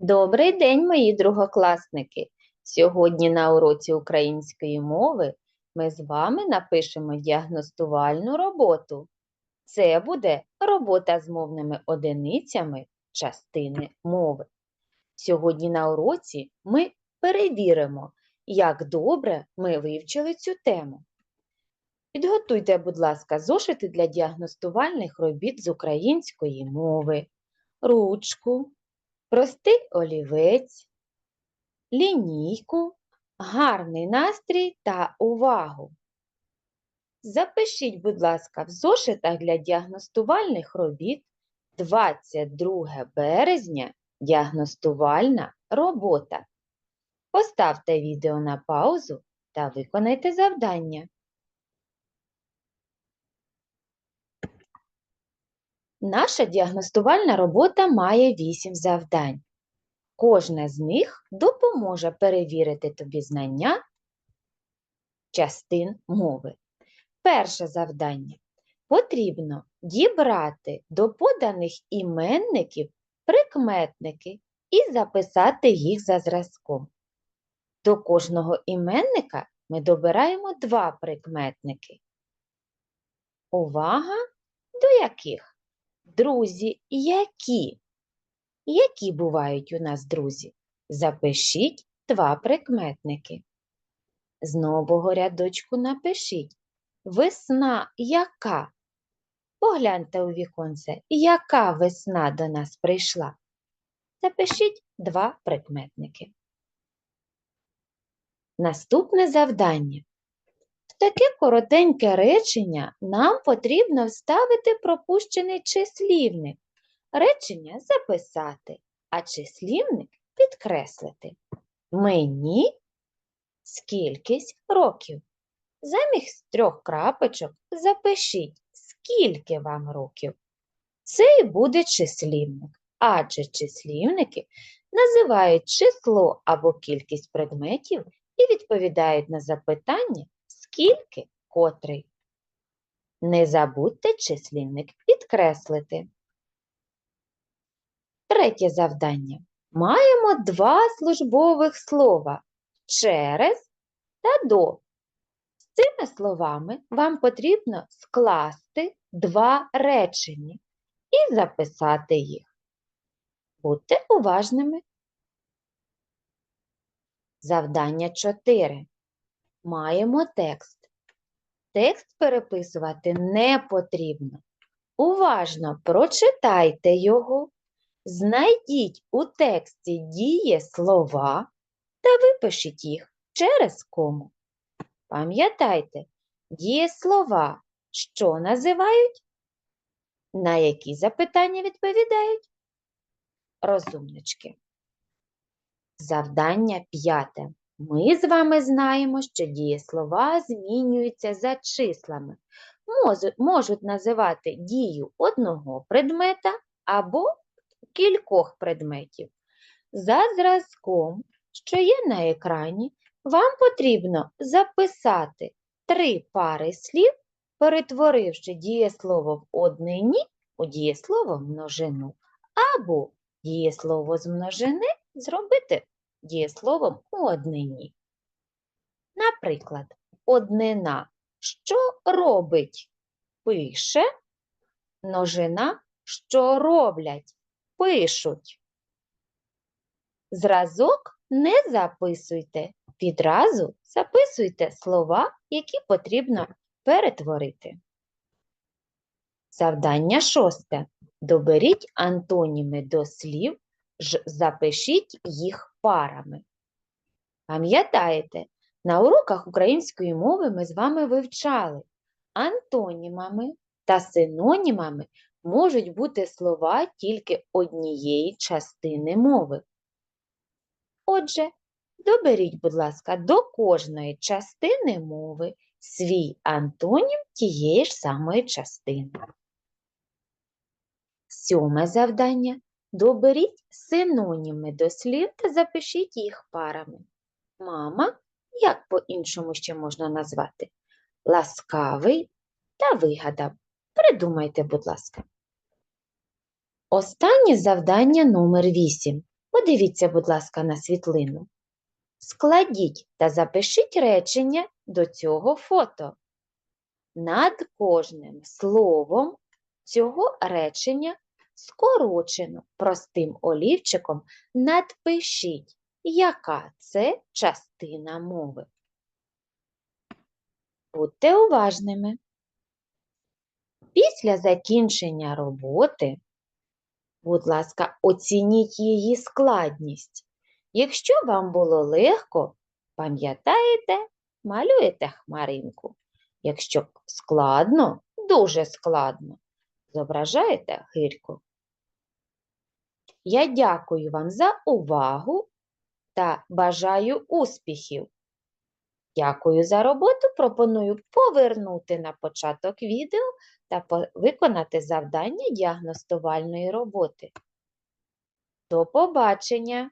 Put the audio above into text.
Добрий день, мої другокласники! Сьогодні на уроці української мови ми з вами напишемо діагностувальну роботу. Це буде робота з мовними одиницями частини мови. Сьогодні на уроці ми перевіримо, як добре ми вивчили цю тему. Підготуйте, будь ласка, зошити для діагностувальних робіт з української мови, ручку, простий олівець, лінійку, гарний настрій та увагу. Запишіть, будь ласка, в зошитах для діагностувальних робіт 22 березня діагностувальна робота. Поставте відео на паузу та виконайте завдання. Наша діагностувальна робота має 8 завдань. Кожне з них допоможе перевірити тобі знання частин мови. Перше завдання. Потрібно дібрати до поданих іменників прикметники і записати їх за зразком. До кожного іменника ми добираємо два прикметники. Увага! До яких? Друзі, які? Які бувають у нас друзі? Запишіть два прикметники. З нового рядочку напишіть Весна яка? Погляньте у віконце, яка весна до нас прийшла? Запишіть два прикметники. Наступне завдання. Таке коротеньке речення нам потрібно вставити пропущений числівник. Речення записати, а числівник підкреслити. Мені скількись років. Замість трьох крапочок запишіть, скільки вам років. Це і буде числівник, адже числівники називають число або кількість предметів і відповідають на запитання скільки котрий. Не забудьте числівник підкреслити. Третє завдання. Маємо два службових слова через та до. З цими словами вам потрібно скласти два речення і записати їх. Будьте уважними. Завдання 4. Маємо текст. Текст переписувати не потрібно. Уважно прочитайте його, знайдіть у тексті дієслова та випишіть їх через кому. Пам'ятайте, дієслова що називають? На які запитання відповідають? Розумнички. Завдання п'яте. Ми з вами знаємо, що дієслова змінюються за числами. Можуть, називати дію одного предмета або кількох предметів. За зразком, що є на екрані, вам потрібно записати три пари слів, перетворивши дієслово в однині у дієслово множину, або дієслово з множини зробити дієсловом у однині. Наприклад, однина що робить? Пише, множина що роблять? Пишуть. Зразок не записуйте, відразу записуйте слова, які потрібно перетворити. Завдання шосте. Доберіть антоніми до слів, запишіть їх парами. Пам'ятаєте, на уроках української мови ми з вами вивчали антонімами та синонімами можуть бути слова тільки однієї частини мови. Отже, доберіть, будь ласка, до кожної частини мови свій антонім тієї ж самої частини. Сьоме завдання. Доберіть синоніми до слів та запишіть їх парами. Мама, як по-іншому ще можна назвати? Ласкавий та вигадав. Придумайте, будь ласка. Останнє завдання номер 8. Подивіться, будь ласка, на світлину. Складіть та запишіть речення до цього фото. Над кожним словом цього речення скорочено простим олівчиком надпишіть, яка це частина мови. Будьте уважними. Після закінчення роботи, будь ласка, оцініть її складність. Якщо вам було легко, пам'ятаєте, малюєте хмаринку. Якщо складно, дуже складно, зображаєте гирьку. Я дякую вам за увагу та бажаю успіхів. Дякую за роботу. Пропоную повернути на початок відео та виконати завдання діагностувальної роботи. До побачення!